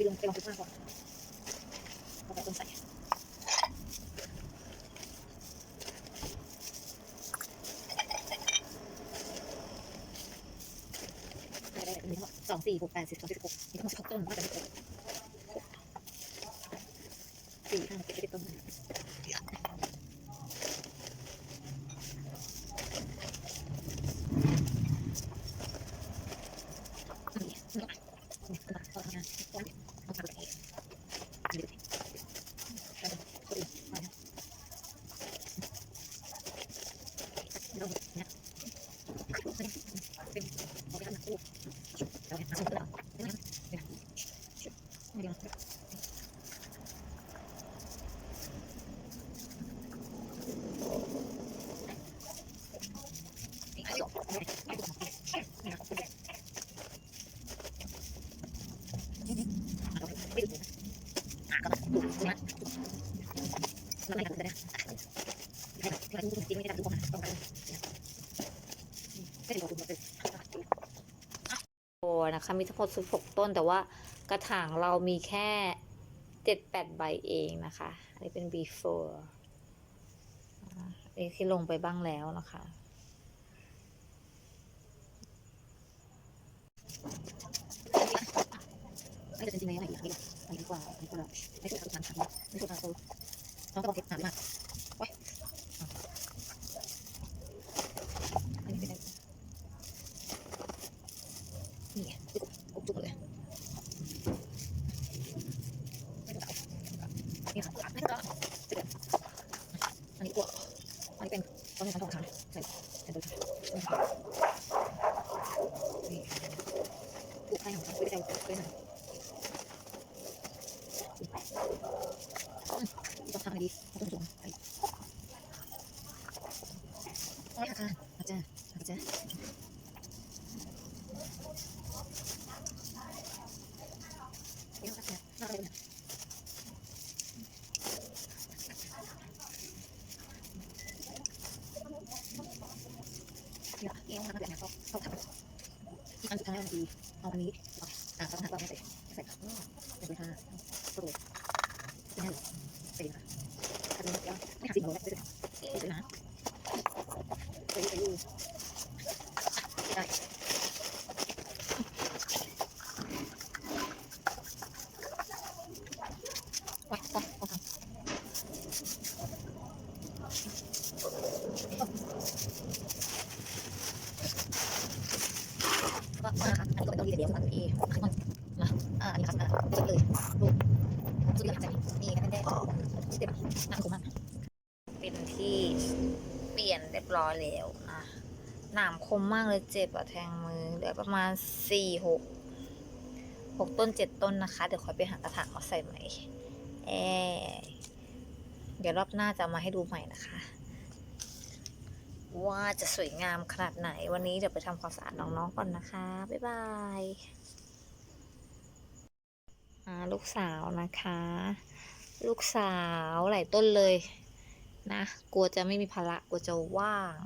ไปลงไปลองซื้อข้างก่อนเอาไปต้นใส่สองสี่หกแปดสิบสองสิบหกมีทั้งหมดหกต้นว่าจะไม่ครบสี่ห้าหกเจ็ดต้น Thank you. สิบต้นโอ้นะคะมีทั้งหมด16 ต้นแต่ว่ากระถางเรามีแค่ 7-8 ใบเองนะคะ อันนี้เป็น before อันนี้ที่ลงไปบ้างแล้วนะคะไม่แต่จริงๆในอะไรอย่างนี้อันนี้กว่าอันนี้กว่าไม่ใช่ทางทางไม่ใช่ทางโซ น้องก็บอกเก็บหนามากว้ายอันนี้เป็นนี่จุกจุกเลยนี่ค่ะนี่ก็อันนี้กว่าอันนี้เป็นต้นไม้ทองคำใส่ใส่ตัวนี่ปลูกให้ของเขาไม่ได้เอาไปหนต้อย อาจารย์อาจารย์อาจารย์เดี๋ยวอาจารย์น่าอะไรเนี่ยเดี๋ยวเดี๋ยวทำอะไรเนี่ยเขาเขาทำที่อันสุดท้ายมันดีเอาอันนี้ ว่าว่าค่ะอันนี้ก็เป็นตัวดีเดียวกันพี่มาอ่าอันนี้ค่ะสุดเลยลูกสุดเลยค่ะนี่กันได้เด็ดน่าคุ้มมากเป็นที่เปลี่ยนเรียบร้อยแล้วนะหนามคมมากเลยเจ็บอะแทงมือเหลือประมาณสี่หกหกต้นเจ็ดต้นนะคะ เดี๋ยวคอยไปหากระถางมาใส่ใหม่เอเดี๋ยวรอบหน้าจะมาให้ดูใหม่นะคะ ว่าจะสวยงามขนาดไหน วันนี้เดี๋ยวไปทำความสะอาดน้องๆก่อนนะคะ บ๊ายบายลูกสาวนะคะ ลูกสาวหลายต้นเลยนะ กลัวจะไม่มีภาระกลัวจะว่าง